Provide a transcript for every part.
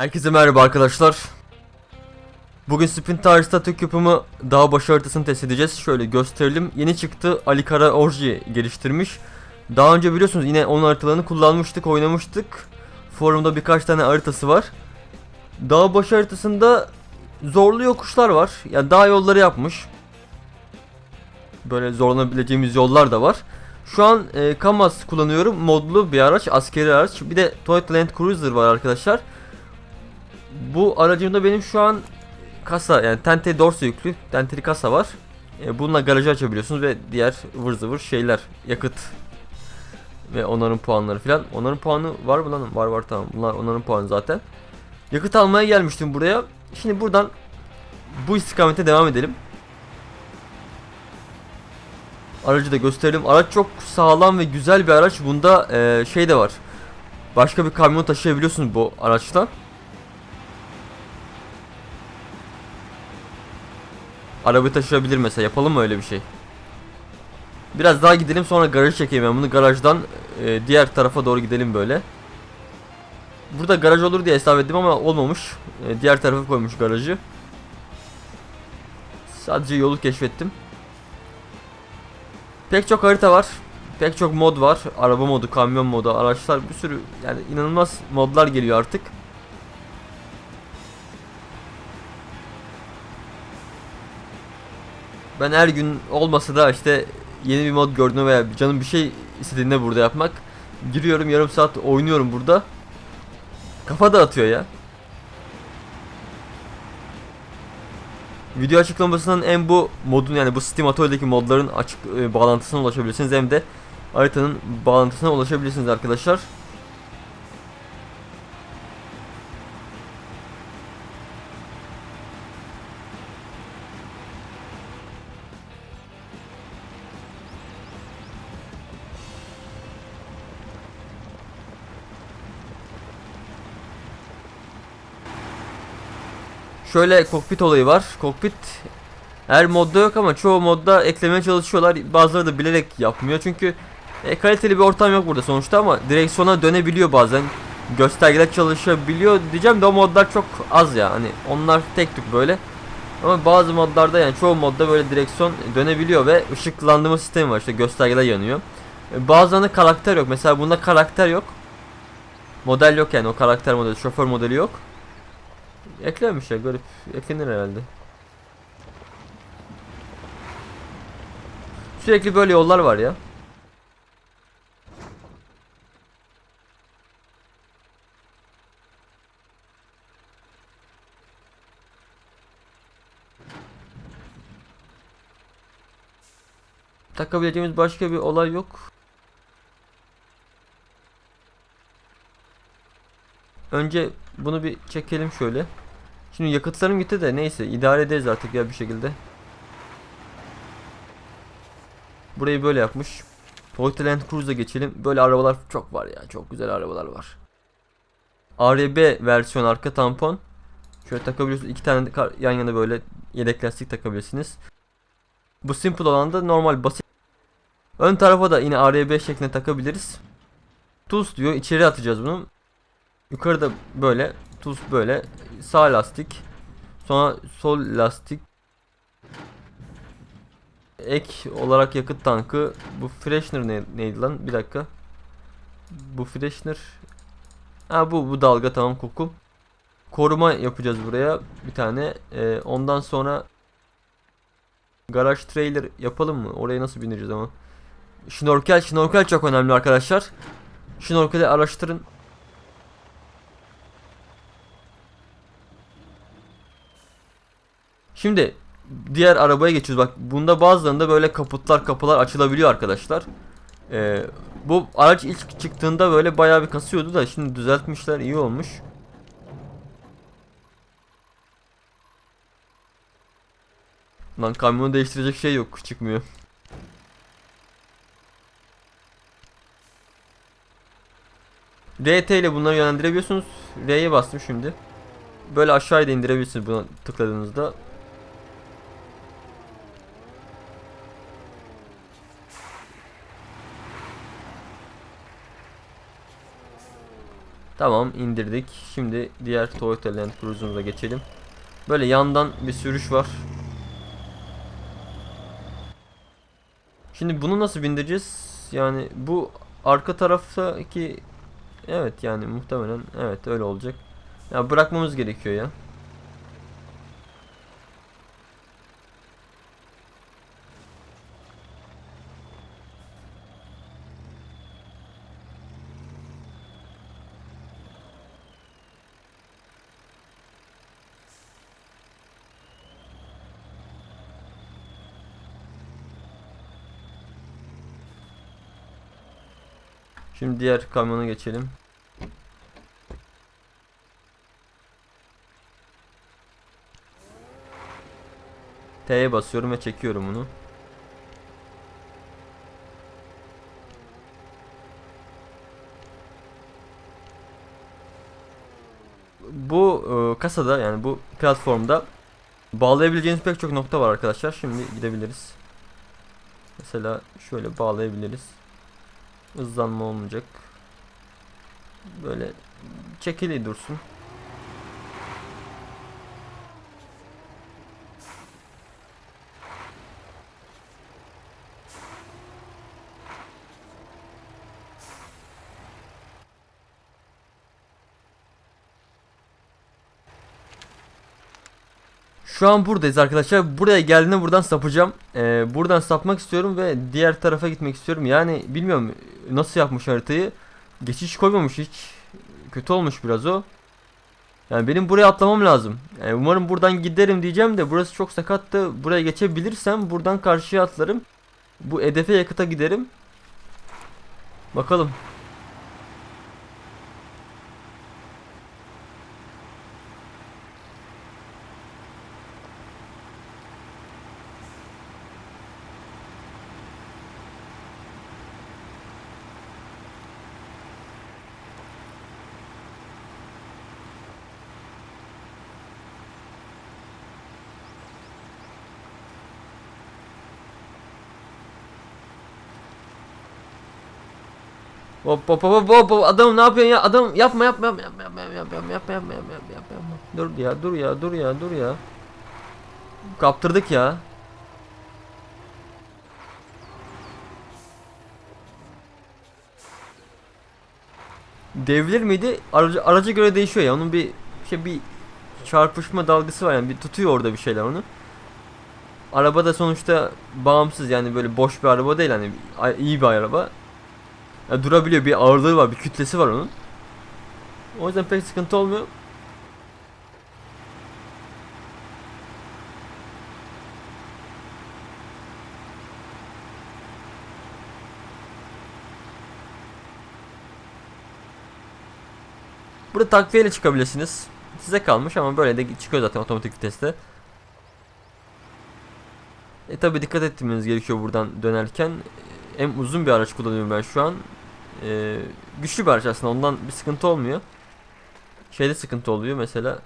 Herkese merhaba arkadaşlar. Bugün Spin Tarz'da Türk yapımı dağ başı haritasını test edeceğiz. Şöyle gösterelim. Yeni çıktı Ali Kara Orji geliştirmiş. Daha önce biliyorsunuz yine onun haritalarını kullanmıştık, oynamıştık. Forumda birkaç tane haritası var. Dağ başı haritasında zorlu yokuşlar var. Yani dağ yolları yapmış. Böyle zorlanabileceğimiz yollar da var. Şu an e, Kamaz kullanıyorum. Modlu bir araç, askeri araç. Bir de Toyota Land Cruiser var arkadaşlar. Bu aracımda benim şu an kasa yani Tente Dorse yüklü Tenteli kasa var. E, bununla garajı açabiliyorsunuz ve diğer ıvır zıvır şeyler yakıt ve onların puanları filan. Onların puanı var mı lan? Var var tamam. Bunlar onların puanı zaten. Yakıt almaya gelmiştim buraya. Şimdi buradan bu istikamete devam edelim. Aracı da gösterelim. Araç çok sağlam ve güzel bir araç. Bunda e, şey de var. Başka bir kamyon taşıyabiliyorsunuz bu araçla. Arabayı taşıyabilir mesela. Yapalım mı öyle bir şey? Biraz daha gidelim sonra garaj çekeyim ben bunu. Garajdan e, diğer tarafa doğru gidelim böyle. Burada garaj olur diye hesap ettim ama olmamış. E, diğer tarafa koymuş garajı. Sadece yolu keşfettim. Pek çok harita var. Pek çok mod var. Araba modu, kamyon modu, araçlar bir sürü yani inanılmaz modlar geliyor artık. Ben her gün olmasa da işte yeni bir mod gördüğümde veya canım bir şey istediğinde burada yapmak. Giriyorum yarım saat oynuyorum burada. Kafa dağıtıyor ya. Video açıklamasından hem bu modun yani bu Steam Atölye'deki modların açık e, bağlantısına ulaşabilirsiniz hem de haritanın bağlantısına ulaşabilirsiniz arkadaşlar. Şöyle kokpit olayı var. Kokpit her modda yok ama çoğu modda eklemeye çalışıyorlar. Bazıları da bilerek yapmıyor. Çünkü e, kaliteli bir ortam yok burada sonuçta ama direksiyona dönebiliyor bazen. Göstergeler çalışabiliyor diyeceğim de o modlar çok az ya. Hani onlar tek tük böyle. Ama bazı modlarda yani çoğu modda böyle direksiyon dönebiliyor ve ışıklandırma sistemi var işte göstergeler yanıyor. E, Bazılarında karakter yok. Mesela bunda karakter yok. Model yok yani o karakter modeli, şoför modeli yok. Eklenmiş ya garip. Eklenir herhalde. Sürekli böyle yollar var ya. Takabileceğimiz başka bir olay yok. Önce bunu bir çekelim şöyle. Şimdi yakıtlarım gitti de neyse idare ederiz artık ya bir şekilde. Burayı böyle yapmış. Toyota Land Cruiser'a geçelim. Böyle arabalar çok var ya. Çok güzel arabalar var. ARB versiyon arka tampon. Şöyle takabiliyorsunuz. iki tane yan yana böyle yedek lastik takabilirsiniz. Bu simple olan da normal basit. Ön tarafa da yine ARB şeklinde takabiliriz. Tools diyor. İçeri atacağız bunu. Yukarıda böyle, tuz böyle, sağ lastik, sonra sol lastik, ek olarak yakıt tankı. Bu freshener ne, neydi lan? Bir dakika. Bu freshener. Ha bu bu dalga tamam koku. Koruma yapacağız buraya bir tane. Ee, ondan sonra garaj trailer yapalım mı? Oraya nasıl bineceğiz ama? Şnorkel, şnorkel çok önemli arkadaşlar. Şnorkeli araştırın. Şimdi diğer arabaya geçiyoruz. Bak bunda bazılarında böyle kaputlar kapılar açılabiliyor arkadaşlar. Ee, bu araç ilk çıktığında böyle bayağı bir kasıyordu da şimdi düzeltmişler iyi olmuş. Lan kamyonu değiştirecek şey yok çıkmıyor. RT ile bunları yönlendirebiliyorsunuz. R'ye bastım şimdi. Böyle aşağıya indirebilirsiniz buna tıkladığınızda. Tamam indirdik. Şimdi diğer Toyota Land Cruiser'ımıza geçelim. Böyle yandan bir sürüş var. Şimdi bunu nasıl bindireceğiz? Yani bu arka taraftaki evet yani muhtemelen evet öyle olacak. Ya bırakmamız gerekiyor ya. Diğer kamyona geçelim. T'ye basıyorum ve çekiyorum bunu. Bu e, kasada yani bu platformda bağlayabileceğiniz pek çok nokta var arkadaşlar. Şimdi gidebiliriz. Mesela şöyle bağlayabiliriz. Hızlanma olmayacak. Böyle çekili dursun. Şu an buradayız arkadaşlar. Buraya geldiğinde buradan sapacağım. Ee, buradan sapmak istiyorum ve diğer tarafa gitmek istiyorum. Yani bilmiyorum nasıl yapmış haritayı. Geçiş koymamış hiç. Kötü olmuş biraz o. Yani benim buraya atlamam lazım. Yani umarım buradan giderim diyeceğim de burası çok sakattı. Buraya geçebilirsem buradan karşıya atlarım. Bu hedefe yakıta giderim. Bakalım. Hop hop hop hop hop adam ne yapıyorsun ya adam yapma yapma yapma yapma yapma yapma yapma yapma yapma yapma yapma yapma yapma dur ya dur ya dur ya dur ya kaptırdık ya devrilir miydi aracı araca göre değişiyor ya onun bir şey bir çarpışma dalgası var yani bir tutuyor orada bir şeyler onu araba da sonuçta bağımsız yani böyle boş bir araba değil hani iyi bir araba ya durabiliyor bir ağırlığı var bir kütlesi var onun. O yüzden pek sıkıntı olmuyor. Burada takviyeyle çıkabilirsiniz. Size kalmış ama böyle de çıkıyor zaten otomatik viteste. E tabi dikkat etmeniz gerekiyor buradan dönerken. Hem uzun bir araç kullanıyorum ben şu an. Ee, güçlü bir araç aslında ondan bir sıkıntı olmuyor. Şeyde sıkıntı oluyor mesela.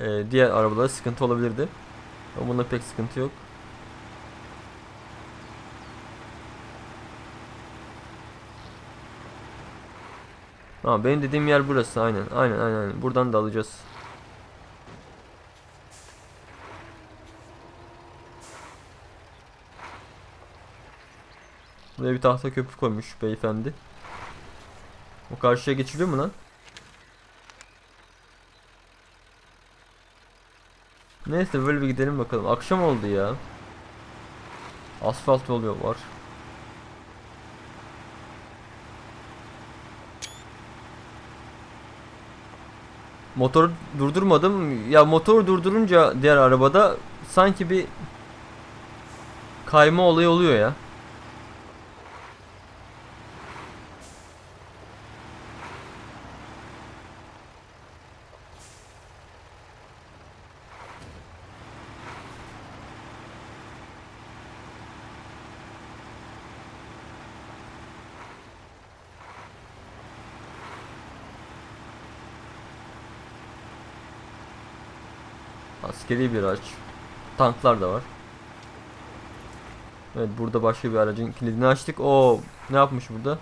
E, diğer arabalarda sıkıntı olabilirdi. Ama bunda pek sıkıntı yok. Ha benim dediğim yer burası aynen aynen, aynen. buradan da alacağız. Buraya bir tahta köprü koymuş beyefendi. O karşıya geçiliyor mu lan? Neyse böyle bir gidelim bakalım. Akşam oldu ya. Asfalt yol var. Motoru durdurmadım. Ya motoru durdurunca diğer arabada sanki bir kayma olayı oluyor ya. Askeri bir araç. Tanklar da var. Evet burada başka bir aracın kilidini açtık. O ne yapmış burada?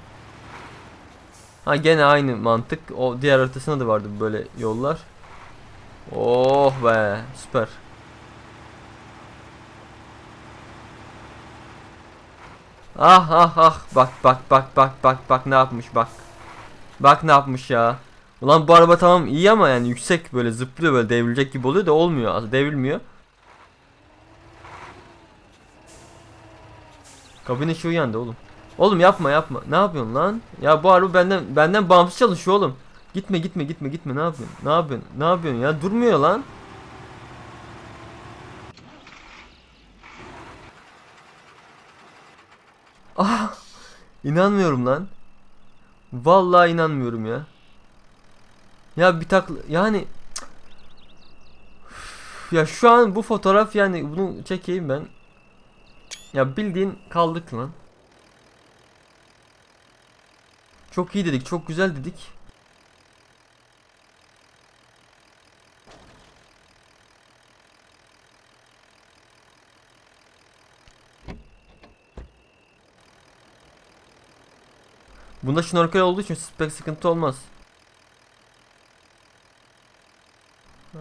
Ha gene aynı mantık. O diğer haritasında da vardı böyle yollar. Oh be süper. Ah ah ah bak bak bak bak bak bak ne yapmış bak. Bak ne yapmış ya. Ulan bu araba tamam iyi ama yani yüksek böyle zıplıyor böyle devrilecek gibi oluyor da olmuyor devrilmiyor. Kabin ışığı yandı oğlum. Oğlum yapma yapma. Ne yapıyorsun lan? Ya bu araba benden benden bağımsız çalışıyor oğlum. Gitme gitme gitme gitme ne yapıyorsun? Ne yapıyorsun? Ne yapıyorsun ya? Durmuyor lan. Ah! İnanmıyorum lan. Vallahi inanmıyorum ya. Ya bir tak yani Üf, ya şu an bu fotoğraf yani bunu çekeyim ben. Ya bildiğin kaldık lan. Çok iyi dedik, çok güzel dedik. Bunda şnorkel olduğu için pek sıkıntı olmaz.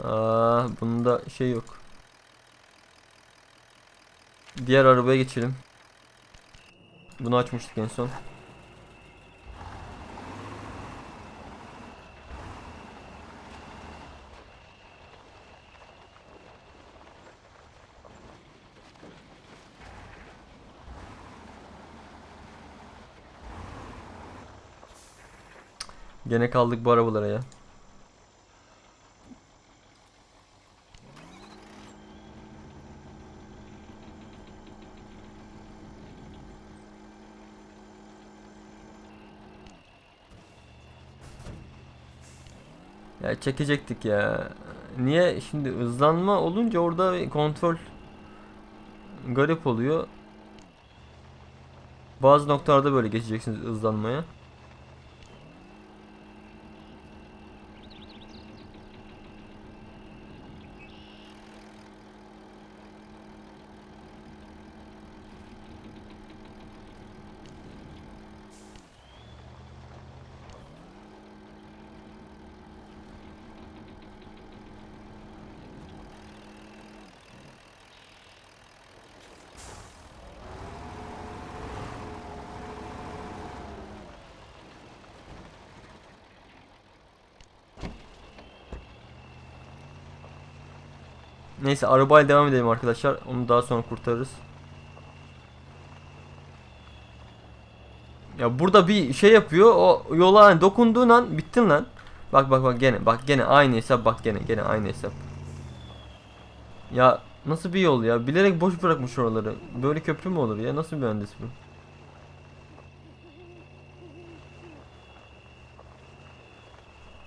Aa, bunda şey yok. Diğer arabaya geçelim. Bunu açmıştık en son. Gene kaldık bu arabalara ya. Ya çekecektik ya. Niye şimdi hızlanma olunca orada kontrol garip oluyor. Bazı noktalarda böyle geçeceksiniz hızlanmaya. Neyse arabayla devam edelim arkadaşlar. Onu daha sonra kurtarırız. Ya burada bir şey yapıyor. O yola hani dokunduğun an bittin lan. Bak bak bak gene bak gene aynı hesap bak gene gene aynı hesap. Ya nasıl bir yol ya? Bilerek boş bırakmış oraları. Böyle köprü mü olur ya? Nasıl bir mühendis bu?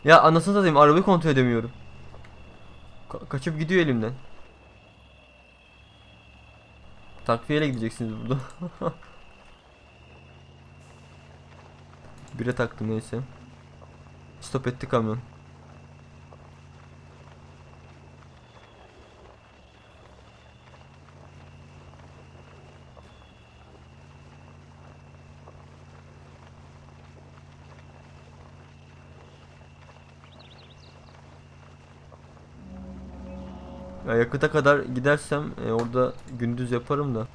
Ya anasını satayım arabayı kontrol edemiyorum. Ka- kaçıp gidiyor elimden. Takviyeyle gideceksiniz burada. Bire taktım neyse. Stop etti kamyon. Ya yakıta kadar gidersem e, orada gündüz yaparım da.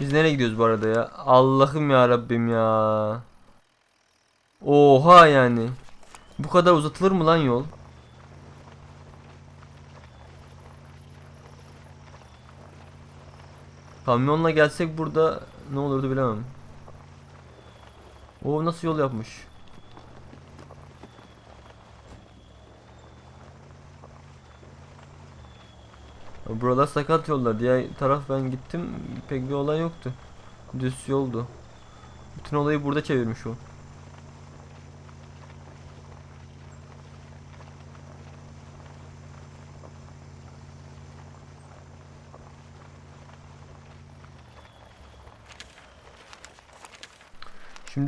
Biz nereye gidiyoruz bu arada ya? Allah'ım ya Rabbim ya. Oha yani. Bu kadar uzatılır mı lan yol? Kamyonla gelsek burada ne olurdu bilemem. O nasıl yol yapmış? Buralar sakat yollar. Diğer taraf ben gittim pek bir olay yoktu. Düz yoldu. Bütün olayı burada çevirmiş o.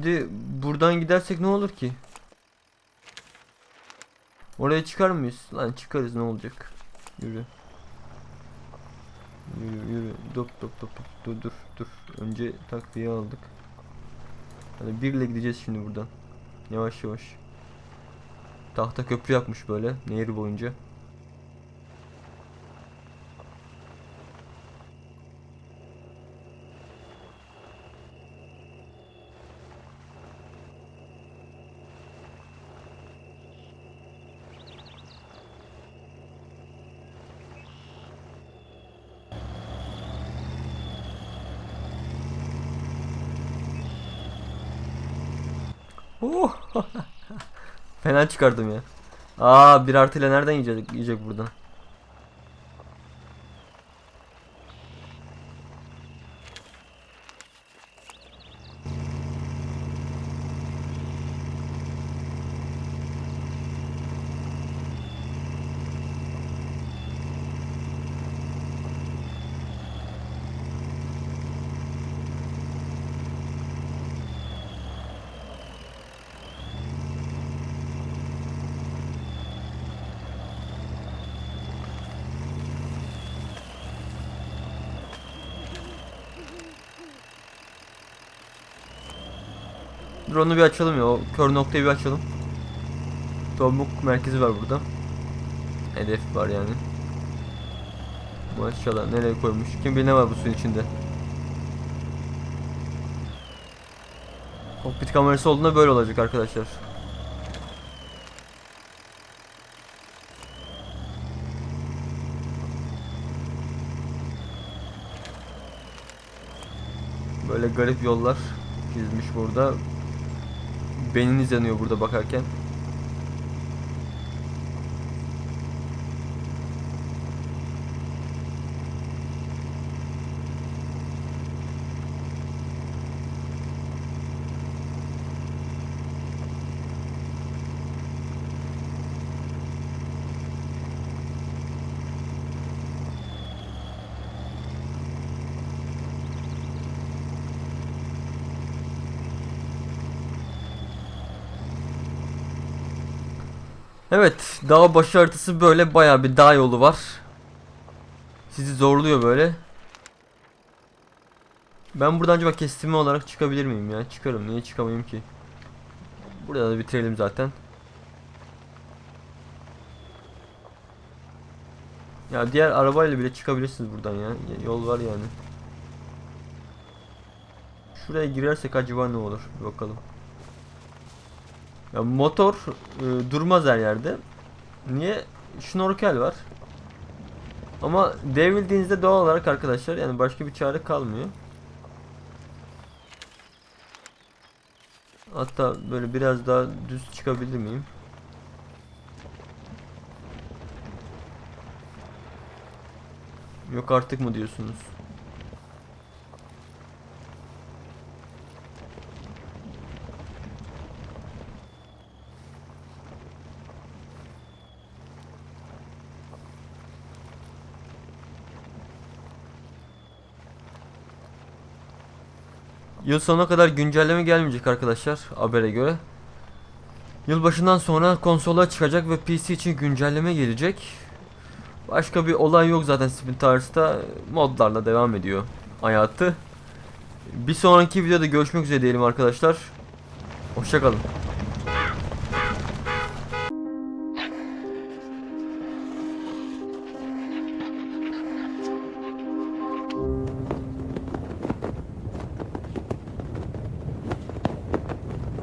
Şimdi buradan gidersek ne olur ki? Oraya çıkar mıyız? Lan çıkarız ne olacak? Yürü. Yürü yürü. Dop dop dop. Dur dur dur. Önce takviye aldık. Hani birle gideceğiz şimdi buradan. Yavaş yavaş. Tahta köprü yapmış böyle nehir boyunca. Fena çıkardım ya. Aa bir artıyla nereden yiyecek, yiyecek buradan? Dur onu bir açalım ya. O kör noktayı bir açalım. Tombuk merkezi var burada. Hedef var yani. Maşallah nereye koymuş? Kim bilir ne var bu suyun içinde. Kokpit kamerası olduğunda böyle olacak arkadaşlar. Böyle garip yollar çizmiş burada. Beyniniz yanıyor burada bakarken. Evet, dağ başı haritası böyle bayağı bir dağ yolu var. Sizi zorluyor böyle. Ben buradan acaba kestirme olarak çıkabilir miyim ya? Çıkarım, niye çıkamayayım ki? Burada da bitirelim zaten. Ya diğer arabayla bile çıkabilirsiniz buradan ya. Yol var yani. Şuraya girersek acaba ne olur? Bir bakalım. Ya motor e, durmaz her yerde. Niye? Şnorkel var. Ama devrildiğinizde doğal olarak arkadaşlar yani başka bir çare kalmıyor. Hatta böyle biraz daha düz çıkabilir miyim? Yok artık mı diyorsunuz? Yıl sonuna kadar güncelleme gelmeyecek arkadaşlar habere göre. Yılbaşından sonra konsola çıkacak ve PC için güncelleme gelecek. Başka bir olay yok zaten Spin Tars'ta modlarla devam ediyor hayatı. Bir sonraki videoda görüşmek üzere diyelim arkadaşlar. Hoşçakalın.